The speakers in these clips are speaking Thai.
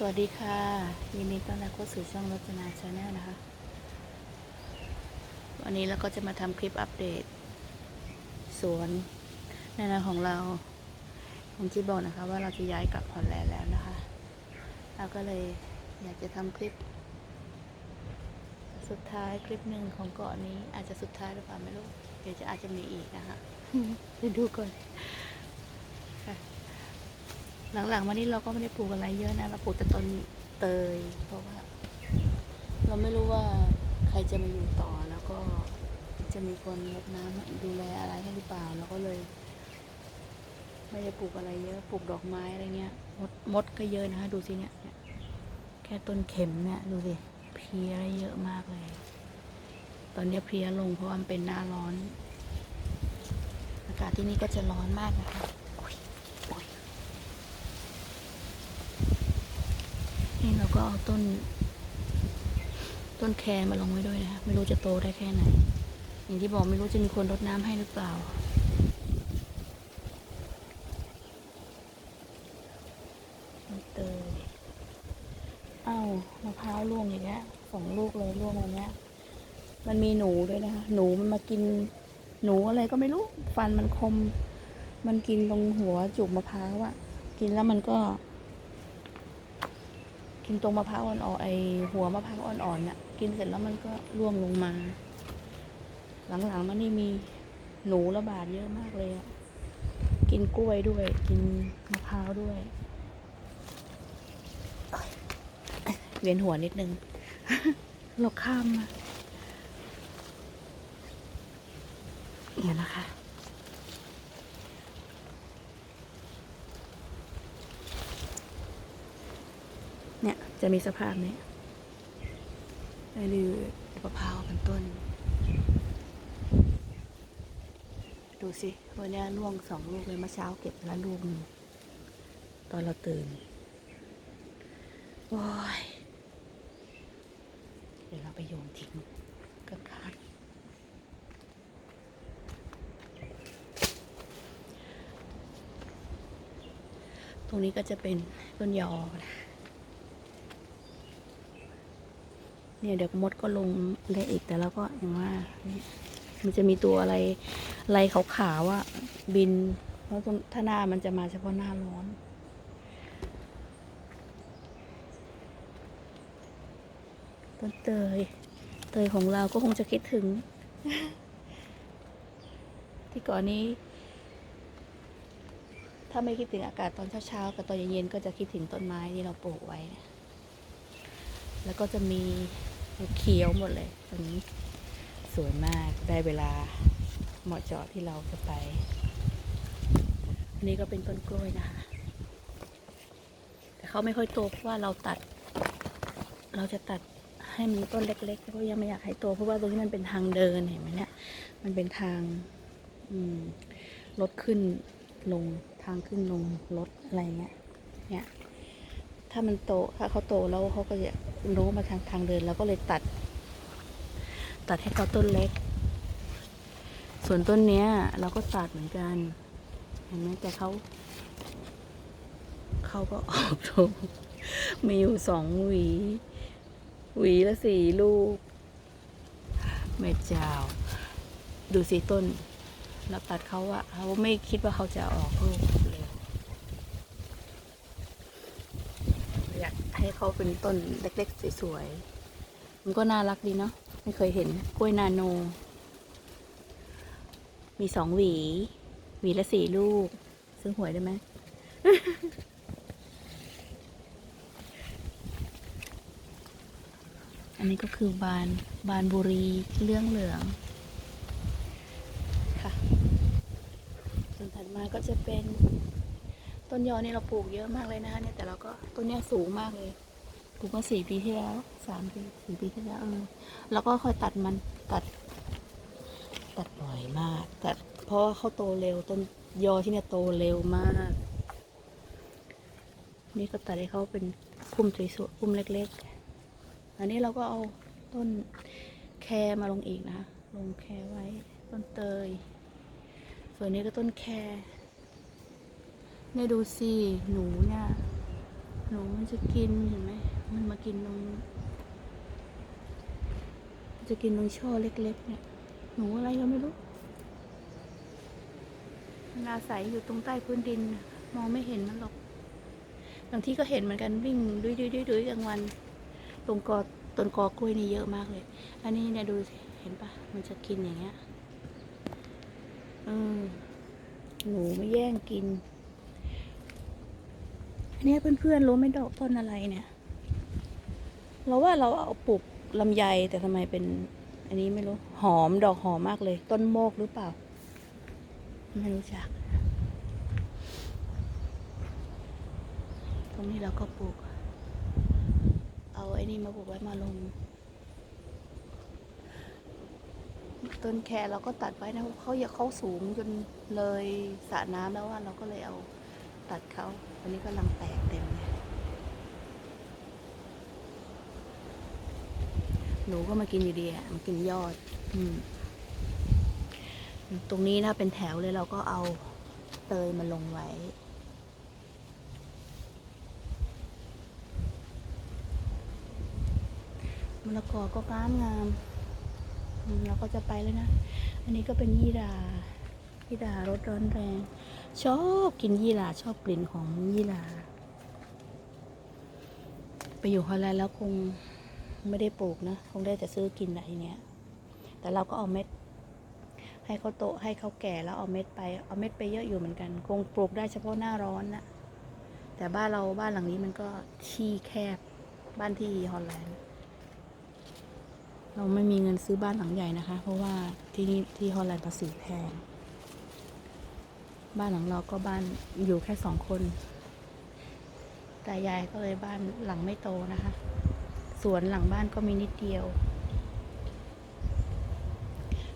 สวัสดีค่ะ ยินดีต้อนรับเข้าสู่ช่องรจนาชาแนลนะคะ วันนี้เราก็จะมาทำคลิปอัปเดต สวนในนาของเราผมที่บอกนะคะ ว่าเราจะย้ายกลับฮอลแลนด์แล้วนะคะ เราก็เลยอยากจะทำคลิป สุดท้ายคลิปหนึ่งของเกาะนี้อาจจะสุดท้ายหรือเปล่าไม่รู้ เดี๋ยวจะอาจจะมีอีกนะคะไปดูก่อน หลังๆมานี้เราก็ไม่ได้ปลูกอะไรเยอะนะเราปลูกแต่ต้นเตย เพราะว่า เราไม่รู้ว่าใครจะมาอยู่ต่อแล้วก็จะมีคนรดน้ำดูแลอะไรให้หรือเปล่าเราก็เลย ไม่ได้ปลูกอะไรเยอะปลูกดอกไม้อะไรเงี้ยมดมดก็เยอะนะคะดูสิเนี่ยแค่ต้นเข็มเนี่ยดูสิเพียเยอะมากเลย ตอนนี้เพียลงเพราะว่ามันเป็นหน้าร้อน อากาศที่นี่ก็จะร้อนมากนะคะโอ๊ยโอ๊ย นี่เราก็เอาต้น ต้นแครมาลงไว้ด้วยนะคะไม่รู้จะโตได้แค่ไหน อย่างที่บอกไม่รู้จะมีคนรดน้ำให้หรือเปล่าเตยเอ้ามะพร้าวร่วงอย่างเงี้ยสองลูกเลยร่วงวันเนี้ย มันมีหนูด้วยนะคะ หนูมันมากิน หนูอะไรก็ไม่รู้ ฟันมันคม มันกินตรงหัวจุกมะพร้าวอะกินแล้วมันก็ กินตรงมะพร้าวอ่อนๆไอหัวมะพร้าวอ่อนๆน่ะ กินเสร็จแล้วมันก็ร่วงลงมา หลังๆมันนี่มีหนูระบาดเยอะมากเลยอะกินกล้วยด้วย กินมะพร้าวด้วยโอ๊ยเวียนหัวนิดนึงเราข้ามมาเดี๋ยวนะคะ เนี่ย จะมีสภาพนี้ได้ดูมะพร้าวเป็นต้น ดูสิ วันนี้ล่วงสองลูกเลยเมื่อเช้าเก็บแล้วลูกนึงตอนเราตื่นโอ้ยเดี๋ยวเราไปโยนทิ้งกับข้างตรงนี้ก็จะเป็นต้นยอนะ เนี่ยเดี๋ยวมดก็ลงเละอีกแต่แล้วก็อย่างว่า มันจะมีตัวอะไรไรขาวๆว่าบินเพราะตรงถ้าหน้ามันจะมาเฉพาะหน้าร้อนต้นเตย เตยของเราก็คงจะคิดถึง ที่ก่อนนี้ ถ้าไม่คิดถึงอากาศตอนเช้าๆกับตอนเย็นๆก็จะคิดถึงต้นไม้ที่เราปลูกไว้ แล้วก็จะมี เขียวหมดเลยตรงนี้สวยมากได้เวลาเหมาะเจาะที่เราจะไป อันนี้ก็เป็นต้นกล้วยนะคะ แต่เขาไม่ค่อยโตเพราะว่าเราตัด เราจะตัดให้มันต้นเล็กๆเพราะยังไม่อยากให้โตเพราะว่าตรงนี้มันเป็นทางเดินเห็นไหมเนี่ย มันเป็นทางรถขึ้นลงทางขึ้นลงรถอะไรเงี้ย เนี่ย ถ้ามันโตถ้าเขาโตแล้วเขาก็จะ รู้มาทางทางเดินแล้วก็เลยตัด ตัดให้เขาต้นเล็ก ส่วนต้นเนี้ย เราก็ตัดเหมือนกัน เห็นไหมแต่เขาเขาก็ออกลูกมีอยู่สองหวี หวีละสี่ลูกแม่เจ้าดูสิต้น เราตัดเขาอะเขาไม่คิดว่าเขาจะออกลูกเลย อยาก ให้เขาเป็นต้นเล็กๆสวยๆ มันก็น่ารักดีเนาะ ไม่เคยเห็นกล้วยนาโน มีสองหวี หวีละสี่ลูก ซื้อหวยได้ไหม อันนี้ก็คือบานบานบุรีเรื่องเหลืองค่ะ ส่วนถัดมาก็จะเป็น ต้นยอนี่เราปลูกเยอะมากเลยนะคะเนี่ยแต่เราก็ต้นเนี้ยสูงมากเลยปลูกมาสี่ปีที่แล้วสามปีสี่ปีที่แล้วเออแล้วก็ค่อยตัดมันตัด ตัดบ่อยมากตัดเพราะว่าเขาโตเร็วต้นยอที่เนี่ยโตเร็วมาก นี่ก็ตัดให้เขาเป็นพุ่มสวยๆพุ่มเล็ก ๆ อันนี้เราก็เอาต้นแครมาลงอีกนะลงแครไว้ ต้นเตยส่วนนี้ก็ต้นแคร เนี่ยดูสิหนูเนี่ย หนูมันจะกินเห็นไหมมันมากินตรงมันจะกินตรงช่อเล็ก ๆ เนี่ย หนูอะไรก็ไม่รู้มันอาศัยอยู่ตรงใต้พื้นดิน มองไม่เห็นมันหรอกบางที่ก็เห็นเหมือนกันวิ่งดุยดุยดุยดุยกลางวัน ตรงกอต้นกอกล้วยนี่เยอะมากเลย อันนี้เนี่ยดูสิเห็นปะมันจะกินอย่างเงี้ยเออหนูไม่แย่งกิน อันนี้เพื่อนๆรู้ไหมดอกต้นอะไรเนี่ย เราว่าเราเอาปลูกลำไยแต่ทำไมเป็น อันนี้ไม่รู้ หอมดอกหอมมากเลย ต้นโมกหรือเปล่า ไม่รู้จัก ตรงนี้เราก็ปลูก เอาไอ้นี่มาปลูกไว้มาลง ต้นแครเราก็ตัดไว้นะเขาอยากเขาสูงจนเลยสระน้ำแล้วว่าเราก็เลยเอา ตัดเขาอันนี้ก็ลังแตกเต็มเลยหนูก็มากินอยู่ดีอะมากินยอด อืม ตรงนี้นะเป็นแถวเลยเราก็เอาเตยมาลงไว้ มะละกอก็งามงามเราก็จะไปแล้วนะ อันนี้ก็เป็นยี่หร่ายี่หร่ารสร้อนแรง ชอบกินยี่หร่าชอบกลิ่นของยี่หร่าไปอยู่ฮอลแลนด์แล้วคงไม่ได้ปลูกนะ คงได้แต่ซื้อกินอะไรเนี้ย แต่เราก็เอาเม็ด ให้เขาโตให้เขาแก่แล้วเอาเม็ดไป เอาเม็ดไปเยอะอยู่เหมือนกัน คงปลูกได้เฉพาะหน้าร้อนนะแต่บ้านเราบ้านหลังนี้มันก็ที่แคบบ้านที่ฮอลแลนด์ เราไม่มีเงินซื้อบ้านหลังใหญ่นะคะ เพราะว่าที่นี่ที่ฮอลแลนด์ภาษีแพง บ้านหลังเราก็บ้านอยู่แค่สองคนแต่ยายก็เลยบ้านหลังไม่โตนะคะ สวนหลังบ้านก็มีนิดเดียว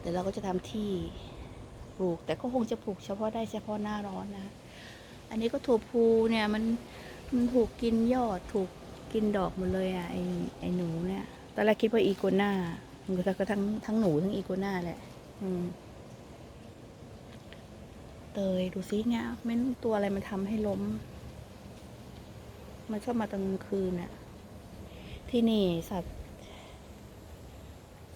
แต่เราก็จะทำที่ปลูก แต่ก็คงจะปลูกเฉพาะได้เฉพาะหน้าร้อนนะอันนี้ก็ถั่วพูเนี่ยมันมันถูกกินยอดถูกกินดอกหมดเลยอะไอไอหนูเนี่ยตอนแรกคิดว่าอีโกน่ามันก็ทั้งทั้งหนูทั้งอีโกน่าแหละ อืม เตยดูซิเนี่ยไม่รู้ตัวอะไรมันทำให้ล้ม มันชอบมาตอนกลางคืนน่ะ ที่นี่สัตว์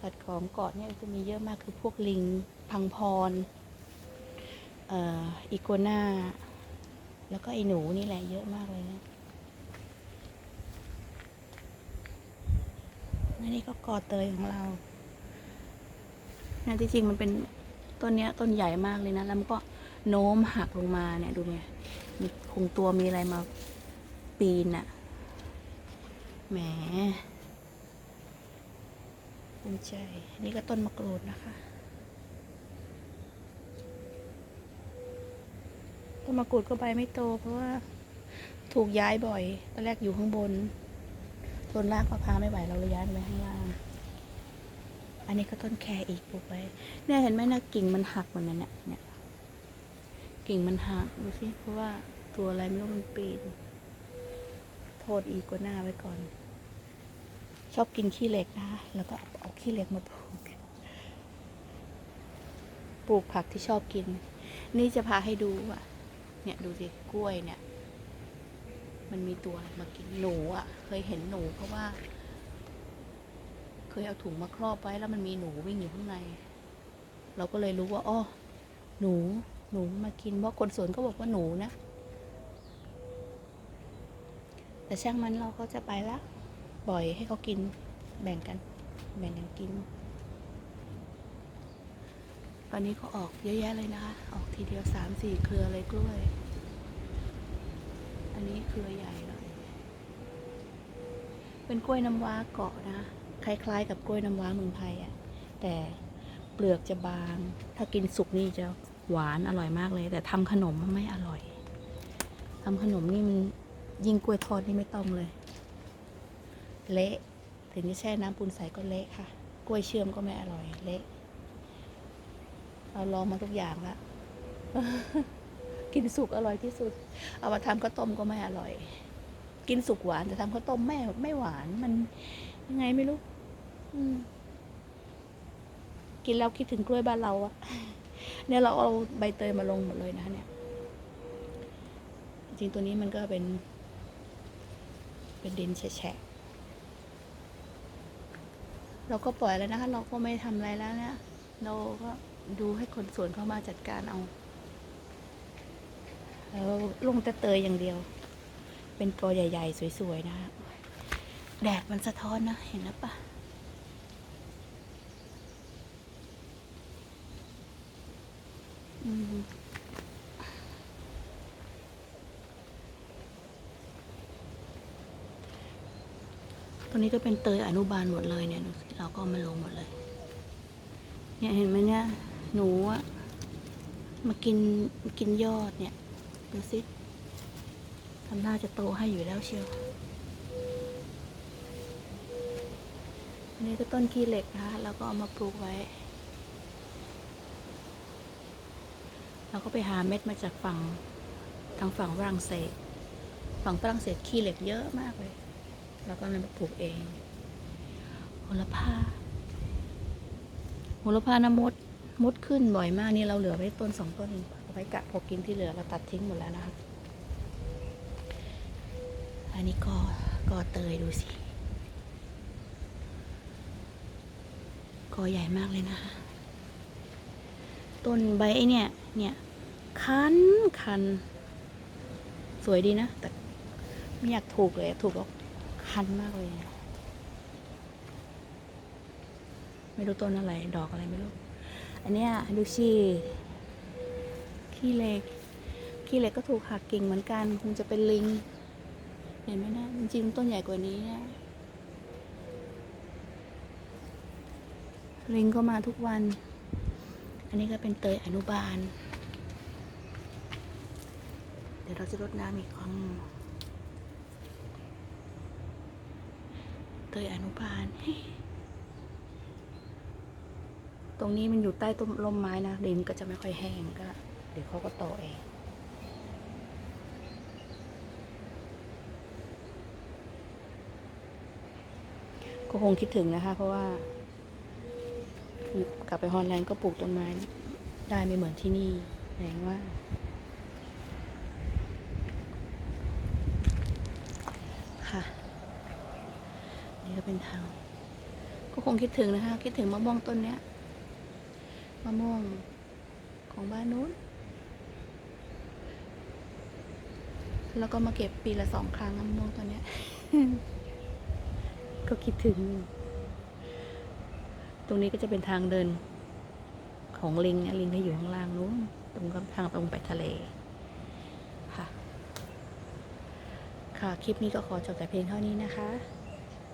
สัตว์ของเกาะเนี่ยจะมีเยอะมากคือพวกลิง พังพรเอ่ออีโกน่า แล้วก็ไอหนูนี่แหละเยอะมากเลยนะนนี้ก็กอเตยของเรานะที่จริงมันเป็นต้นเนี้ยต้นใหญ่มากเลยนะ แล้วมันก็ โน้มหักลงมาเนี่ยดูเนี่ยมีคงตัวมีอะไรมาปีนอะแหมภูมิใจนี่ก็ต้นมะกรูดนะคะ ต้นมะกรูดก็ใบไม่โต เพราะว่าถูกย้ายบ่อย ตอนแรกอยู่ข้างบนต้นรากมะพร้าวไม่ไหวเราเลยย้ายไปข้างล่าง อันนี้ก็ต้นแครอีกปลูกไว้เนี่ยเห็นไหมนะกิ่งมันหักเหมือนนั้นเนี่ยเนี่ย กิ่งมันหักดูสิเพราะว่าตัวอะไรไม่รู้มันปีนโทษอีกก็หน้าไว้ก่อน ชอบกินขี้เหล็กนะคะแล้วก็เอาขี้เหล็กมาปลูก ปลูกผักที่ชอบกิน นี่จะพาให้ดูอะ เนี่ยดูสิกล้วยเนี่ย มันมีตัวอะไรมากินหนูอะ เคยเห็นหนูเพราะว่า เคยเอาถุงมาครอบไว้แล้วมันมีหนูวิ่งอยู่ข้างใน เราก็เลยรู้ว่าอ้อหนู หนูมากินเพราะคนสวนก็บอกว่าหนูนะ แต่ช่างมันเราก็จะไปละปล่อยให้เขากินแบ่งกัน แบ่งกันกิน ตอนนี้ก็ออกเยอะแยะเลยนะคะ ออกทีเดียวสามสี่เครือเลยกล้วย อันนี้เครือใหญ่หน่อยเป็นกล้วยน้ำว้าเกาะนะ คล้ายๆ กับกล้วยน้ำว้าเมืองไทยอะ่ะ แต่เปลือกจะบาง ถ้ากินสุกนี่จะ หวานอร่อยมากเลย แต่ทำขนมไม่อร่อยทำขนมนี่มันยิ่งกล้วยทอดนี่ไม่ต้องเลย เละถึงจะแช่น้ำปูนใสก็เละค่ะ กล้วยเชื่อมก็ไม่อร่อย เละเราลองมาทุกอย่างละกินสุกอร่อยที่สุด เอามาทำข้าวต้มก็ไม่อร่อย กินสุกหวานแต่ทำข้าวต้มไม่ไม่หวานมันยังไงไม่รู้กินแล้วคิดถึงกล้วยบ้านเราอะ เนี่ยเราเอาใบเตยมาลงหมดเลยนะเนี่ยจริงตัวนี้มันก็เป็น เป็นดินแฉะเราก็ปล่อยแล้วนะคะ เราก็ไม่ทำอะไรแล้วเนี่ยเราก็ดูให้คนสวนเข้ามาจัดการเอาแล้วลงแต่เตยอย่างเดียว เป็นกอใหญ่ ๆ สวย ๆ นะแดดมันสะท้อนนะ เห็นนะปะอืม ตัวนี้ก็เป็นเตยอนุบาลหมดเลยเนี่ยดูสิเราก็เอามาลงหมดเลย เนี่ยเห็นไหมเนี่ย หนูอะมากินมากินยอดเนี่ย ดูสิทำหน้าจะโตให้อยู่แล้วเชียวอันนี้ก็ต้นขี้เหล็กนะคะเราก็เอามาปลูกไว้ เราก็ไปหาเม็ดมาจากฝั่งทางฝั่งฝรั่งเศส ฝั่งฝรั่งเศสขี้เหล็กเยอะมากเลยเราก็เลยมาปลูกเองโหระพาโหระพานะมดมดขึ้นบ่อยมากนี่เราเหลือไว้ต้นสองต้นเอาไว้กะพอกินที่เหลือเราตัดทิ้งหมดแล้วนะคะอันนี้ก็ก็เตยดูสิก็ใหญ่มากเลยนะคะ ต้นใบไอเนี่ย เนี่ย คันคัน สวยดีนะ แต่ไม่อยากถูกเลยถูกแล้วคันมากเลย ไม่รู้ต้นอะไร ดอกอะไรไม่รู้ อันเนี้ยดูชีขี้เหล็กขี้เหล็กก็ถูกหักกิ่งเหมือนกันคงจะเป็นลิง เห็นไหมนะ จริงๆต้นใหญ่กว่านี้นี่ยลิงก็มาทุกวัน อันนี้ก็เป็นเตยอนุบาล เดี๋ยวเราจะรดน้ำอีกครั้งหนึ่งเตยอนุบาลตรงนี้มันอยู่ใต้ต้นร่มไม้นะดินก็จะไม่ค่อยแห้งก็ เดี๋ยวเขาก็โตเองก็คงคิดถึงนะคะ เพราะว่า กลับไปฮอลแลนด์ก็ปลูกต้นไม้ได้ไม่เหมือนที่นี่แรงว่า ค่ะ นี่ก็ เป็นทาง ก็คงคิดถึงนะคะ คิดถึงมะม่วงต้นเนี้ยมะม่วงของบ้านนู้น แล้วก็มาเก็บปีละสองครั้งมะม่วงต้นเนี้ย ก็คิดถึง ตรงนี้ก็จะเป็นทางเดิน ของลิงเนี่ยลิงที่อยู่ข้างล่างนู้น ตรงกำทางตรงไปทะเลค่ะค่ะ คลิปนี้ก็ขอจบแต่เพียงเท่านี้นะคะ